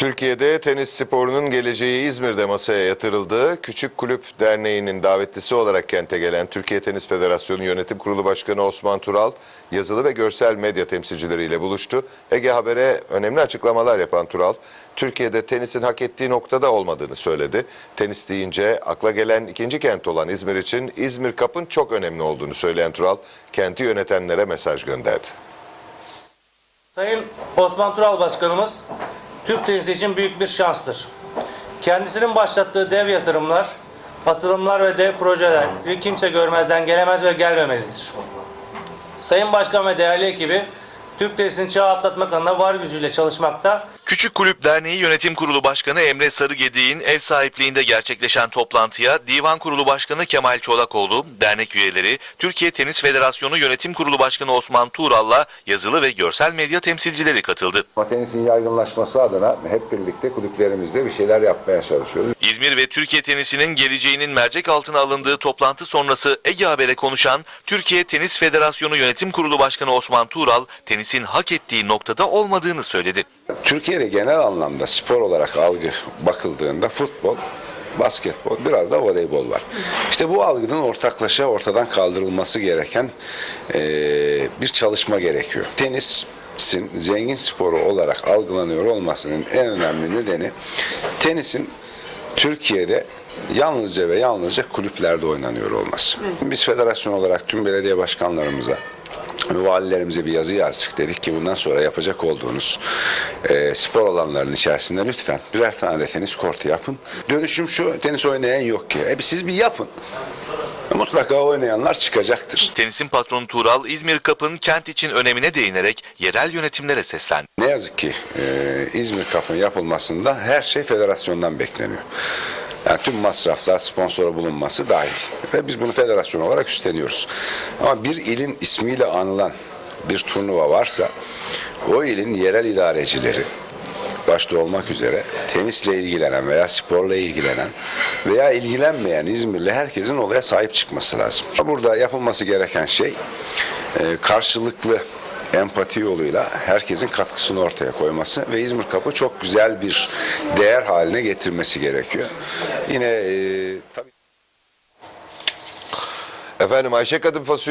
Türkiye'de tenis sporunun geleceği İzmir'de masaya yatırıldı. Küçük Kulüp Derneği'nin davetlisi olarak kente gelen Türkiye Tenis Federasyonu Yönetim Kurulu Başkanı Osman Tural, yazılı ve görsel medya temsilcileriyle buluştu. Ege Haber'e önemli açıklamalar yapan Tural, Türkiye'de tenisin hak ettiği noktada olmadığını söyledi. Tenis deyince akla gelen ikinci kent olan İzmir için İzmir Cup'ın çok önemli olduğunu söyleyen Tural, kenti yönetenlere mesaj gönderdi. Sayın Osman Tural Başkanımız Türk tenisi için büyük bir şanstır. Kendisinin başlattığı dev yatırımlar, atılımlar ve dev projeler kimse görmezden gelemez ve gelmemelidir. Sayın Başkan ve değerli ekibi Türk tenisini çağ atlatmak adına var gücüyle çalışmakta Küçük Kulüp Derneği Yönetim Kurulu Başkanı Emre Sarıgediğin ev sahipliğinde gerçekleşen toplantıya Divan Kurulu Başkanı Kemal Çolakoğlu, dernek üyeleri, Türkiye Tenis Federasyonu Yönetim Kurulu Başkanı Osman Tuğral'la yazılı ve görsel medya temsilcileri katıldı. Tenisin yaygınlaşması adına hep birlikte kulüplerimizde bir şeyler yapmaya çalışıyoruz. İzmir ve Türkiye tenisinin geleceğinin mercek altına alındığı toplantı sonrası Ege Haber'e konuşan Türkiye Tenis Federasyonu Yönetim Kurulu Başkanı Osman Tuğral, tenisin hak ettiği noktada olmadığını söyledi. Türkiye'de genel anlamda spor olarak algı bakıldığında futbol, basketbol, biraz da voleybol var. İşte bu algının ortaklaşa ortadan kaldırılması gereken eee, bir çalışma gerekiyor. Tenisin zengin sporu olarak algılanıyor olmasının en önemli nedeni tenisin Türkiye'de yalnızca ve yalnızca kulüplerde oynanıyor olması. Biz federasyon olarak tüm belediye başkanlarımıza valilerimize bir yazı yazdık. Dedik ki bundan sonra yapacak olduğunuz e, spor alanlarının içerisinde lütfen birer tane de tenis kortu yapın. Dönüşüm şu, tenis oynayan yok ki. E, siz bir yapın. Mutlaka oynayanlar çıkacaktır. Tenisin patronu Tuğral, İzmir Cup'ın kent için önemine değinerek yerel yönetimlere seslendi. Ne yazık ki e, İzmir Cup'ın yapılmasında her şey federasyondan bekleniyor. Yani tüm masraflar, sponsora bulunması dahil. Ve biz bunu federasyon olarak üstleniyoruz. Ama bir ilin ismiyle anılan bir turnuva varsa o ilin yerel idarecileri başta olmak üzere tenisle ilgilenen veya sporla ilgilenen veya ilgilenmeyen İzmirli herkesin olaya sahip çıkması lazım. Burada yapılması gereken şey e, karşılıklı empati yoluyla herkesin katkısını ortaya koyması ve İzmir Kapı çok güzel bir değer haline getirmesi gerekiyor. Yine e, tabii Efendim Ayşe Kadın Fasulye